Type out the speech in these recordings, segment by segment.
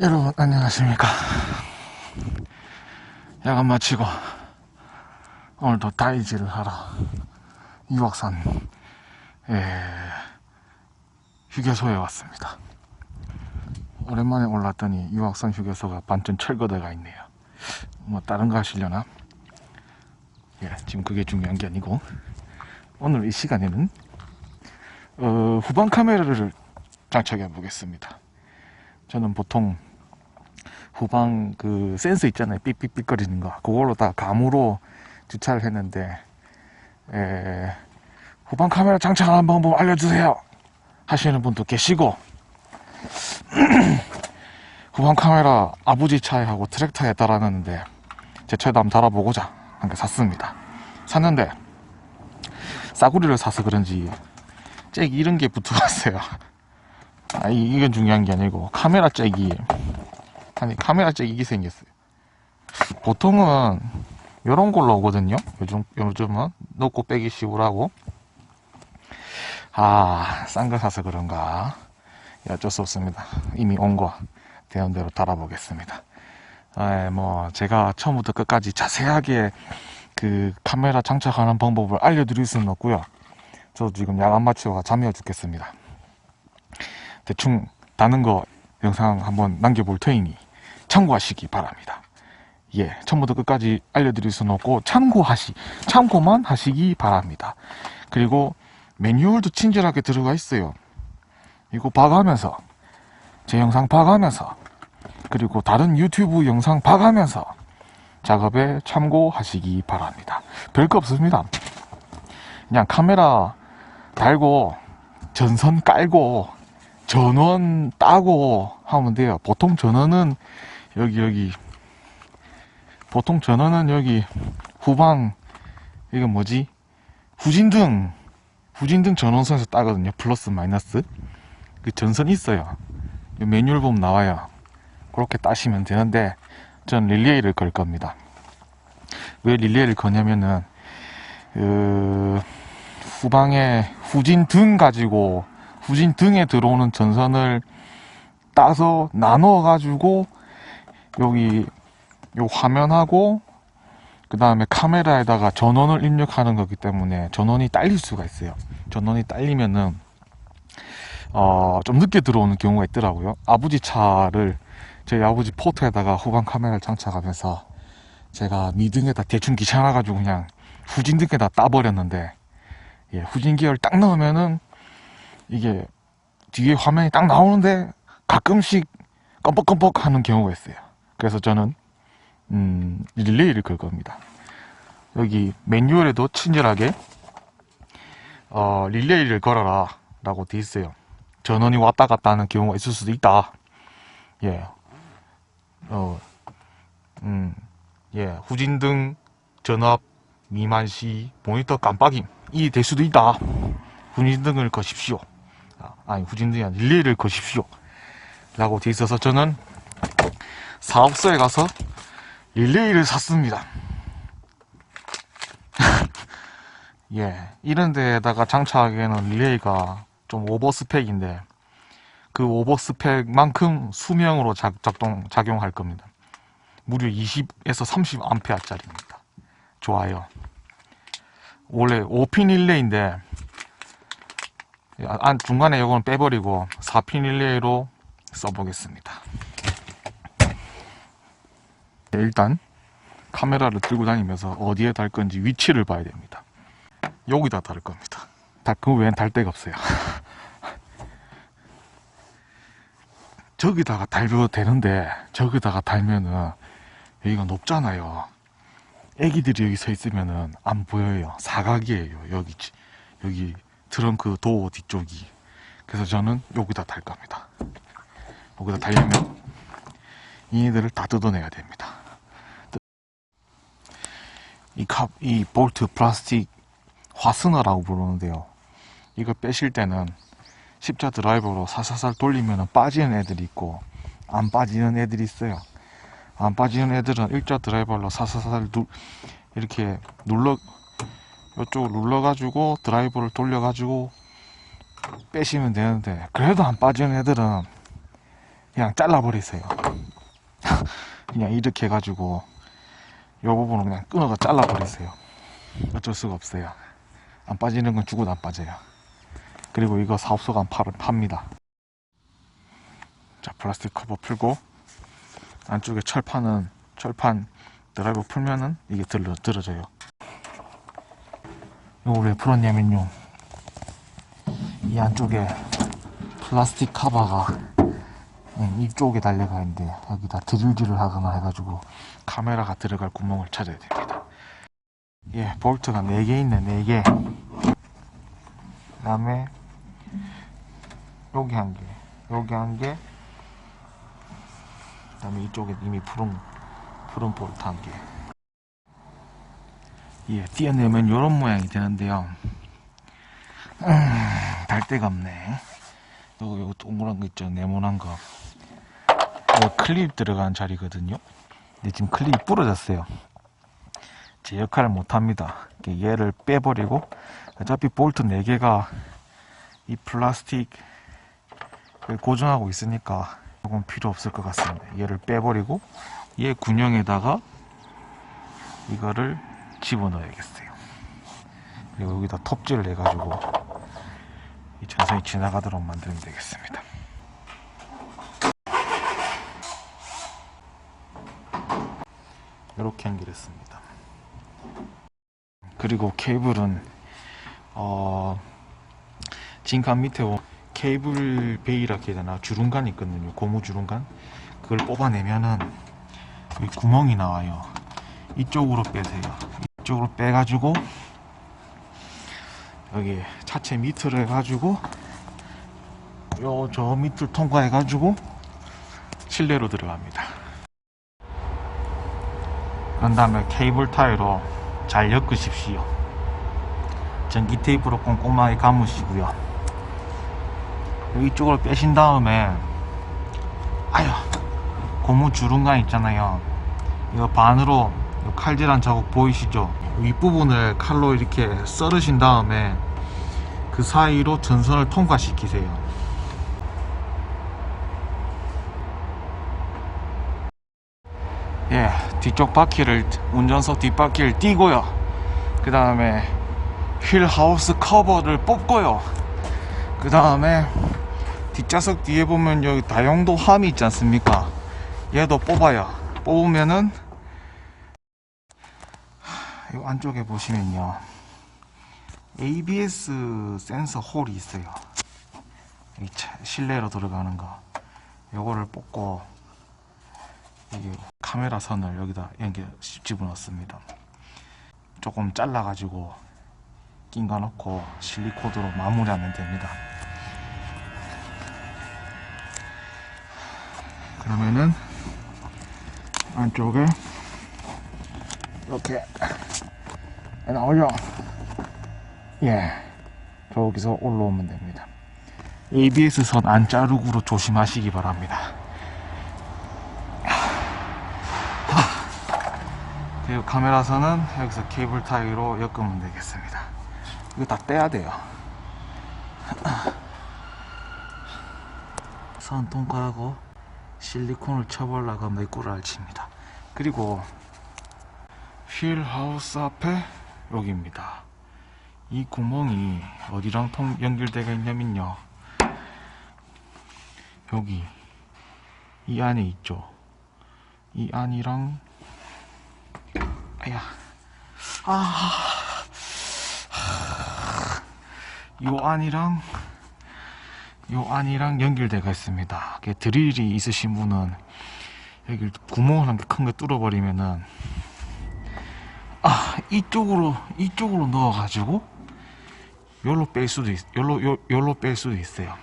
여러분 안녕하십니까? 야간 마치고 오늘도 다이지를 하러 유학산 에, 휴게소에 왔습니다. 오랜만에 올랐더니 유학산 휴게소가 반전 철거대가 있네요. 뭐 다른 거 하시려나? 예 지금 그게 중요한 게 아니고. 오늘 이 시간에는 어, 후방 카메라를 장착해 보겠습니다. 저는 보통 후방 그 센서 있잖아요. 삑삑삑 거리는 거. 그걸로 다 감으로 주차를 했는데 에, 후방 카메라 장착하는 방법 알려주세요. 하시는 분도 계시고. 후방 카메라 아버지 차에 하고 트랙터에 달아놨는데 제 차에도 한번 달아보고자 한게 샀습니다. 샀는데 싸구리를 사서 그런지 잭 이런 게 붙어갔어요. 아, 이- 이건 중요한 게 아니고 카메라 잭이 아니 카메라 잭 이게 생겼어요. 보통은 이런 걸로 오거든요. 요즘 요즘은 넣고 빼기 쉬우라고. 아, 싼 거 사서 그런가. 예, 어쩔 수 없습니다. 이미 온 거 대한 대로 달아보겠습니다. 아, 뭐 제가 처음부터 끝까지 자세하게 그 카메라 장착하는 방법을 알려드릴 수는 없고요. 저 지금 야간 마치고가 잠이 어 죽겠습니다. 대충 다는 거 영상 한번 남겨볼 테니 참고하시기 바랍니다. 예, 처음부터 끝까지 알려드릴 수는 없고 참고하시, 참고만 하시기 바랍니다. 그리고 매뉴얼도 친절하게 들어가 있어요. 이거 봐가면서 제 영상 봐가면서 그리고 다른 유튜브 영상 봐가면서 작업에 참고하시기 바랍니다. 별거 없습니다. 그냥 카메라 달고 전선 깔고 전원 따고 하면 돼요. 보통 전원은 여기 여기 보통 전원은 여기 후방 이건 뭐지? 후진등 후진등 전원선에서 따거든요. 플러스 마이너스 그 전선 있어요. 이 매뉴얼 보면 나와요. 그렇게 따시면 되는데 전 릴레이를 걸 겁니다. 왜 릴레이를 거냐면은 그 후방에 후진등 가지고 후진 등에 들어오는 전선을 따서 나눠 가지고 여기 요 화면하고 그 다음에 카메라에다가 전원을 입력하는 거기 때문에 전원이 딸릴 수가 있어요. 전원이 딸리면은 어, 좀 늦게 들어오는 경우가 있더라고요. 아버지 차를 저희 아버지 포트에다가 후방 카메라를 장착하면서 제가 미등에다 대충 귀찮아가지고 그냥 후진 등에다 따버렸는데 예, 후진 기어를 딱 넣으면은 이게 뒤에 화면이 딱 나오는데 가끔씩 껌뻑껌뻑 하는 경우가 있어요. 그래서 저는 음, 릴레이를 걸 겁니다. 여기 매뉴얼에도 친절하게 어, 릴레이를 걸어라 라고 돼 있어요. 전원이 왔다 갔다 하는 경우가 있을 수도 있다. 예. 어, 음, 예. 후진등 전압 미만 시 모니터 깜빡임 이 될 수도 있다. 후진등을 거십시오. 아, 아니 후진등이 아니라 릴레이를 거십시오. 라고 돼 있어서 저는 사업소에 가서 릴레이를 샀습니다. 예, 이런 데다가 장착하기에는 릴레이가 좀 오버 스펙인데 그 오버 스펙만큼 수명으로 작, 작동 작용할 겁니다. 무려 20에서 30 암페어 짜리입니다. 좋아요. 원래 5핀 릴레이인데 안 중간에 이거는 빼버리고 4핀 릴레이로 써보겠습니다. 네, 일단 카메라를 들고 다니면서 어디에 달 건지 위치를 봐야 됩니다. 여기다 달 겁니다. 달, 그 외엔 달 데가 없어요. 저기다가 달면 되는데 저기다가 달면은 여기가 높잖아요. 애기들이 여기 서 있으면은 안 보여요. 사각이에요. 여기 지- 여기 트렁크 도어 뒤쪽이. 그래서 저는 여기다 달 겁니다. 여기다 달려면 얘네들을 다 뜯어내야 됩니다. 이 컵, 이 볼트 플라스틱 화스너라고 부르는데요. 이거 빼실 때는 십자 드라이버로 살살살 돌리면 빠지는 애들이 있고 안 빠지는 애들이 있어요. 안 빠지는 애들은 일자 드라이버로 살살살 누, 이렇게 눌러 이쪽을 눌러가지고 드라이버를 돌려가지고 빼시면 되는데 그래도 안 빠지는 애들은 그냥 잘라버리세요. 그냥 이렇게 해가지고 요 부분을 그냥 끊어가 잘라버리세요. 어쩔 수가 없어요. 안 빠지는 건 죽어도 안 빠져요. 그리고 이거 사업소가 파, 팝니다. 자, 플라스틱 커버 풀고 안쪽에 철판은 철판 드라이버 풀면은 이게 들러, 들어져요. 이거 왜 풀었냐면요. 이 안쪽에 플라스틱 커버가 음, 이쪽에 달려가 있는데 여기다 드릴질을 하거나 해가지고 카메라가 들어갈 구멍을 찾아야 됩니다. 예, 볼트가 4개 있네, 4개. 그 다음에 여기 한 개, 여기 한 개, 그 다음에 이쪽에 이미 푸른, 푸른 볼트 한 개. 예, 띄어내면 이런 모양이 되는데요. 음, 달 데가 없네. 요거, 요거 동그란 거 있죠? 네모난 거. 클립 들어간 자리거든요. 근데 지금 클립이 부러졌어요. 제 역할을 못 합니다. 얘를 빼버리고, 어차피 볼트 4개가 이 플라스틱 고정하고 있으니까 조금 필요 없을 것 같습니다. 얘를 빼버리고, 얘 군형에다가 이거를 집어넣어야겠어요. 그리고 여기다 톱질을 해가지고 이 전선이 지나가도록 만들면 되겠습니다. 이렇게 연결했습니다. 그리고 케이블은 어 진칸 밑에 오- 케이블 베이라고 해야 되나 주름간이 있거든요. 고무 주름간 그걸 뽑아내면은 이 구멍이 나와요. 이쪽으로 빼세요. 이쪽으로 빼가지고 여기 차체 밑을 해가지고 요 저 밑을 통과해가지고 실내로 들어갑니다. 그런 다음에 케이블 타이로 잘 엮으십시오. 전기 테이프로 꼼꼼하게 감으시고요. 이쪽으로 빼신 다음에 아유 고무 주름간 있잖아요. 이거 반으로 이 칼질한 자국 보이시죠? 윗부분을 칼로 이렇게 썰으신 다음에 그 사이로 전선을 통과시키세요. 예, 뒤쪽 바퀴를 운전석 뒷바퀴를 띄고요. 그 다음에 휠 하우스 커버를 뽑고요. 그 다음에 뒷좌석 뒤에 보면 여기 다용도 함이 있지 않습니까? 얘도 뽑아요. 뽑으면은 이 안쪽에 보시면요. ABS 센서 홀이 있어요. 이 차- 실내로 들어가는 거. 요거를 뽑고 이게 카메라 선을 여기다 연결 집어넣습니다. 조금 잘라가지고 낀거 넣고 실리코드로 마무리하면 됩니다. 그러면은 안쪽에 이렇게 나오죠? 예, 저기서 올라오면 됩니다. ABS 선 안자루구로 조심하시기 바랍니다. 그리고 카메라선은 여기서 케이블 타이로 엮으면 되겠습니다. 이거 다 떼야 돼요. 선 통과하고 실리콘을 쳐보려고 메꾸를 알칩니다. 그리고 휠 하우스 앞에 여기입니다. 이 구멍이 어디랑 통 연결되어 있냐면요. 여기 이 안에 있죠. 이 안이랑 아야 아. 요 안이랑 요 안이랑 연결되어 있습니다. 드릴이 있으신 분은 여기 구멍을 한개 큰 거 뚫어버리면은 아 이쪽으로 이쪽으로 넣어가지고 요로 뺄 수도 있요 요로 뺄 수도 있어요.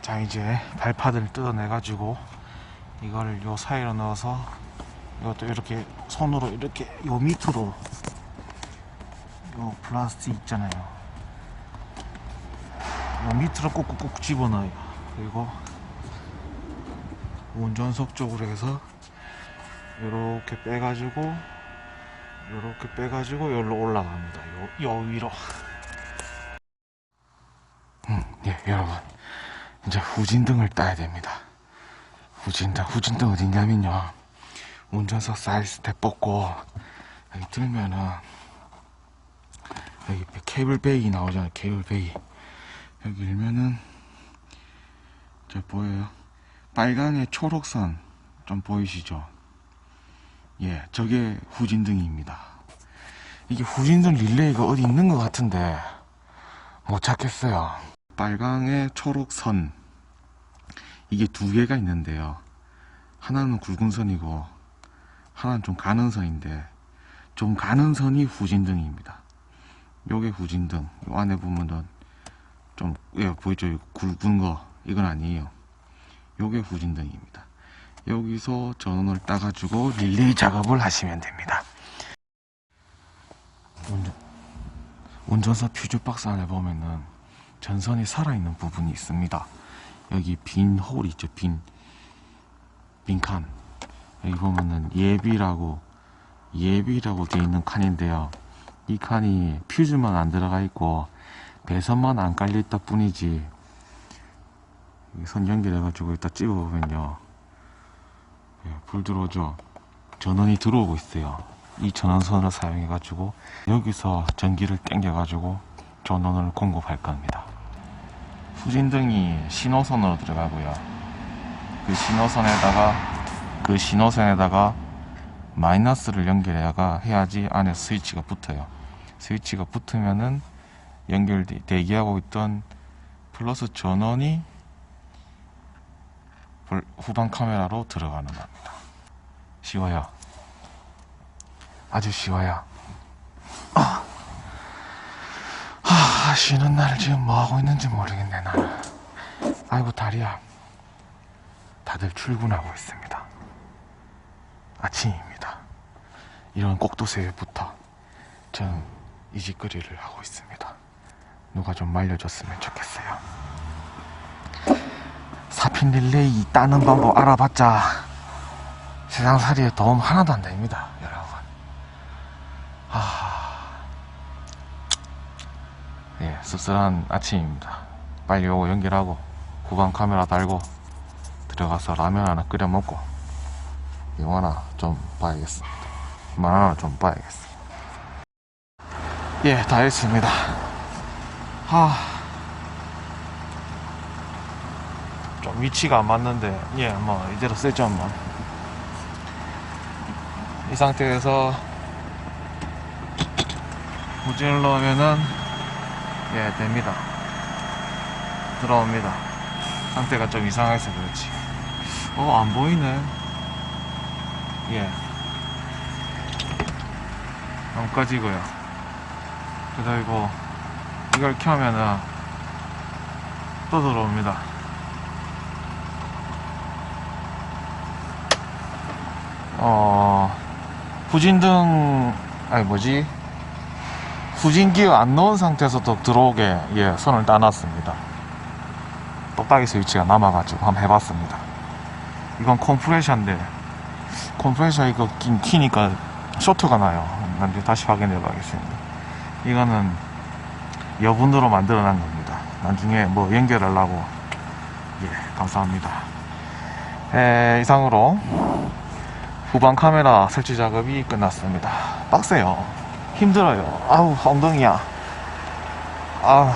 자 이제 발파들 뜯어내 가지고 이거를 요 사이로 넣어서 이것도 이렇게 손으로 이렇게 요 밑으로 요 플라스틱 있잖아요. 요 밑으로 꾹꾹꾹 집어넣어요. 그리고 운전석 쪽으로 해서 이렇게 빼가지고 이렇게 빼가지고 여기로 올라갑니다. 요, 요 위로. 음, 예, 여러분. 이제 후진등을 따야 됩니다. 후진등, 후진등 어딨냐면요. 운전석 사이드 스텝 뽑고, 여기 들면은, 여기 케이블 베이 나오잖아요. 케이블 베이. 여기 일면은, 저 보여요? 빨강의 초록선 좀 보이시죠? 예, 저게 후진등입니다. 이게 후진등 릴레이가 어디 있는 것 같은데, 못 찾겠어요. 빨강의 초록선. 이게 두 개가 있는데요. 하나는 굵은 선이고, 하나는 좀 가는 선인데, 좀 가는 선이 후진등입니다. 요게 후진등. 요 안에 보면은, 좀, 예, 보이죠? 이 굵은 거. 이건 아니에요. 요게 후진등입니다. 여기서 전원을 따가지고 릴레이 작업을 하시면 됩니다. 운전, 운전석 퓨즈 박스 안에 보면은 전선이 살아있는 부분이 있습니다. 여기 빈홀 있죠, 빈, 빈 칸. 여기 보면은 예비라고, 예비라고 되어 있는 칸인데요. 이 칸이 퓨즈만 안 들어가 있고, 배선만 안 깔려 있다 뿐이지, 여기 선 연결해 가지고 이따 찍어보면요. 예, 불 들어오죠. 전원이 들어오고 있어요. 이 전원선을 사용해 가지고 여기서 전기를 땡겨가지고 전원을 공급할 겁니다. 후진등이 신호선으로 들어가고요. 그 신호선에다가 그 신호선에다가 마이너스를 연결해가 해야지 안에 스위치가 붙어요. 스위치가 붙으면은 연결 대기하고 있던 플러스 전원이 불- 후방 카메라로 들어가는 겁니다. 쉬워요. 아주 쉬워요. 아, 아, 쉬는 날 지금 뭐 하고 있는지 모르겠네 나는. 아이고 다리야. 다들 출근하고 있습니다. 아침입니다. 이런 꼭두새부터 저는 이직거리를 하고 있습니다. 누가 좀 말려줬으면 좋겠어요. 사핀 릴레이 따는 방법 알아봤자 세상살이에 도움 하나도 안 됩니다, 여러분. 하... 예, 씁쓸한 아침입니다. 빨리 요거 연결하고 후방 카메라 달고 들어가서 라면 하나 끓여 먹고 영화나 좀 봐야겠습니다. 만화나 좀 봐야겠습니다. 예, 다 했습니다. 하... 좀 위치가 안 맞는데 예 뭐 이대로 쓰죠 뭐. 이 상태에서 무진을 넣으면은 예 됩니다 들어옵니다 상태가 좀 이상해서 그렇지 어 안 보이네 예안 꺼지고요 그리고 이걸 켜면은 또 들어옵니다 어, 후진등, 아니 뭐지? 후진기어 안 넣은 상태에서 더 들어오게, 예, 선을 따놨습니다. 똑딱이 스위치가 남아가지고 한번 해봤습니다. 이건 컴프레셔인데, 컴프레셔 이거 낀 키니까 쇼트가 나요. 나중에 다시 확인해 봐야겠습니다. 이거는 여분으로 만들어 난 겁니다. 나중에 뭐 연결하려고, 예, 감사합니다. 에, 이상으로 후방 카메라 설치 작업이 끝났습니다. 빡세요. 힘들어요. 아우, 엉덩이야. 아,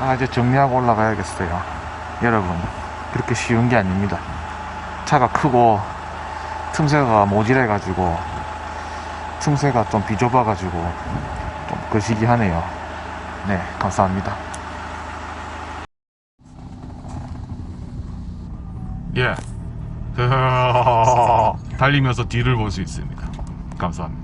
아, 이제 정리하고 올라가야겠어요. 여러분, 그렇게 쉬운 게 아닙니다. 차가 크고, 틈새가 모질해가지고, 틈새가 좀 비좁아가지고, 좀 거시기 하네요. 네, 감사합니다. 예. 달리면서 뒤를 볼 수 있습니다. 감사합니다.